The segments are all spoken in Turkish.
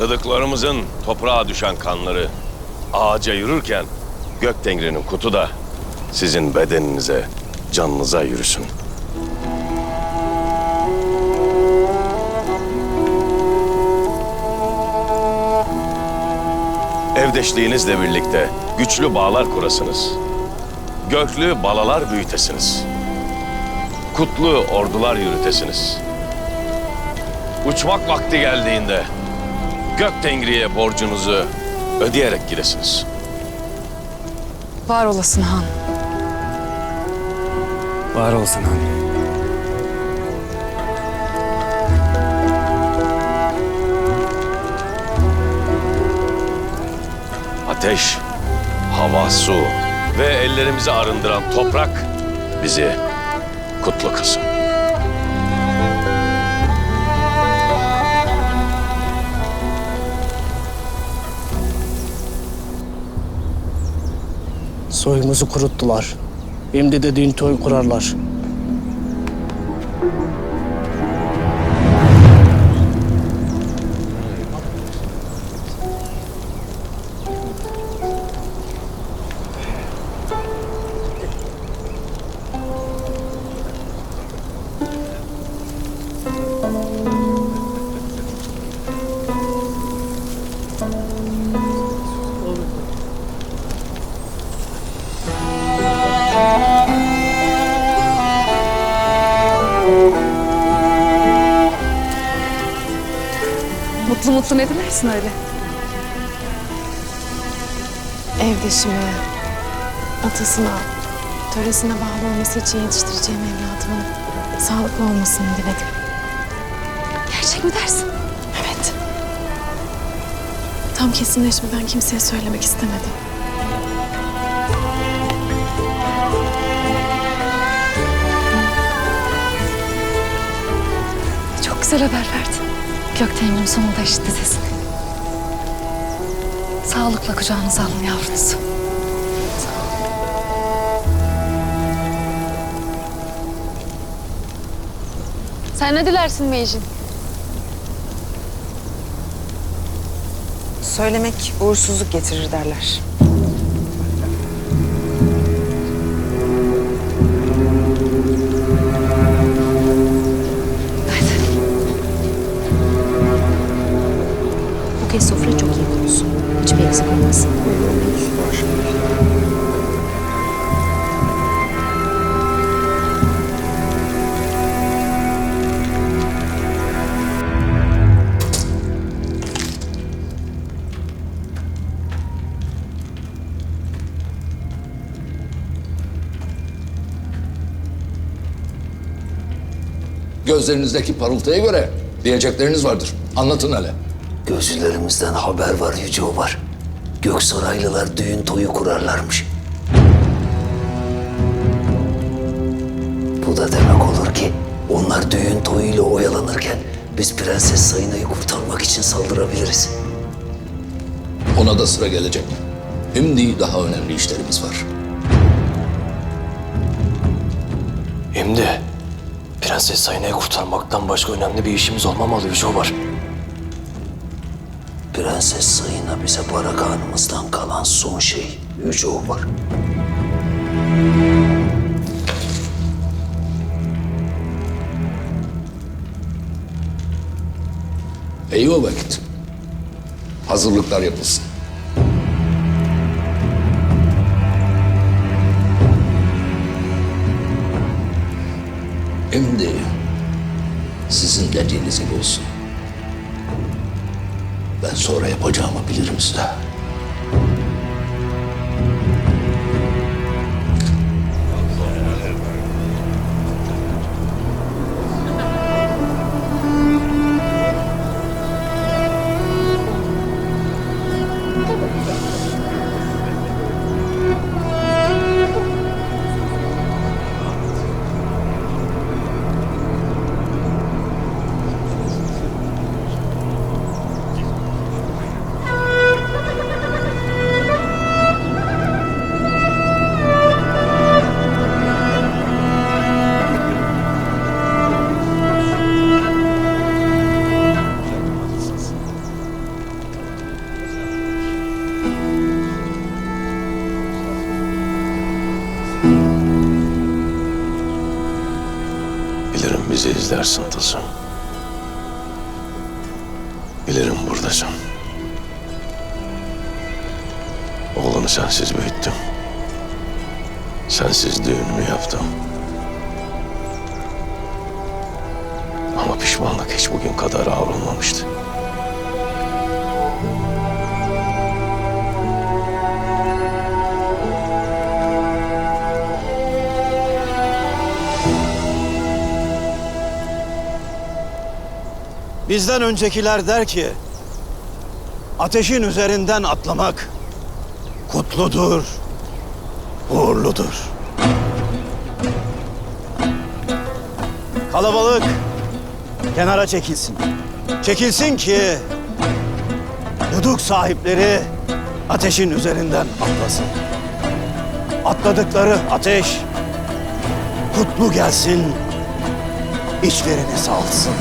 Ilıklarımızın toprağa düşen kanları ağaca yürürken gök tengrinin kutu da sizin bedeninize, canınıza yürüsün. Evdeşliğinizle birlikte güçlü bağlar kurasınız. Göklü balalar büyütesiniz. Kutlu ordular yürütesiniz. Uçmak vakti geldiğinde gök tengriye borcunuzu ödeyerek gidesiniz. Var olasın han. Var olsun han. Ateş, hava, su ve ellerimizi arındıran toprak bizi kutlu kılsın. Soyumuzu kuruttular. Şimdi de din toy kurarlar. Mutlu ne dilersin öyle? Evdeşimi, atasına, töresine bağlı olması için yetiştireceğim evladımın sağlıklı olmasını diledim. Gerçek mi dersin? Evet. Tam kesinleşmeden kimseye söylemek istemedim. Çok güzel haber verdin. Gökten'in sonunda işitti sesini. Sağlıkla kucağınıza alın yavrunuzu. Sen ne dilersin Mecin? Söylemek uğursuzluk getirir derler. Gözlerinizdeki parıltıya göre diyecekleriniz vardır. Anlatın hele. Gözlerimizden haber var Yüce Obar. Göksaraylılar düğün toyu kurarlarmış. Bu da demek olur ki onlar düğün toyuyla oyalanırken biz Prenses Sayına'yı kurtarmak için saldırabiliriz. Ona da sıra gelecek. Şimdi daha önemli işlerimiz var. Hem de Prenses Sayına'yı kurtarmaktan başka önemli bir işimiz olmamalı Yüce Obar. Prenses Sayına bize Barak Hanımızdan kalan son şey Yüce Obar. İyi o vakit. Hazırlıklar yapılsın. Şimdi sizin dediğiniz gibi olsun. Ben sonra yapacağımı bilirim size. Bizi izlersin Tılsım. Bilirim buradasın. Oğlunu sensiz büyüttüm. Sensiz düğünümü yaptım. Ama pişmanlık hiç bugün kadar ağır Bizden öncekiler der ki, ateşin üzerinden atlamak kutludur, uğurludur. Kalabalık kenara çekilsin. Çekilsin ki yuduk sahipleri ateşin üzerinden atlasın. Atladıkları ateş kutlu gelsin, içlerini salsın.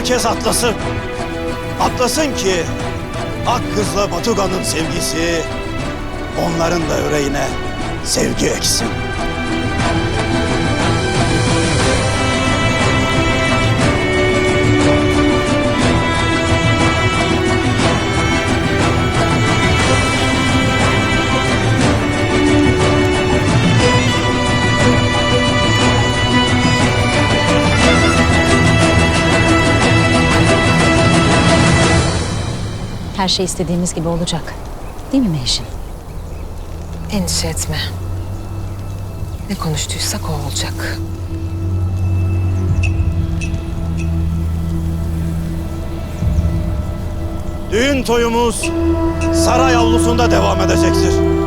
Herkes atlasın. Atlasın ki Ak kızla Batuga'nın sevgisi onların da yüreğine sevgi eksin. Her şey istediğimiz gibi olacak. Değil mi Mehşin? Endişe etme. Ne konuştuysak o olacak. Düğün toyumuz saray avlusunda devam edecektir.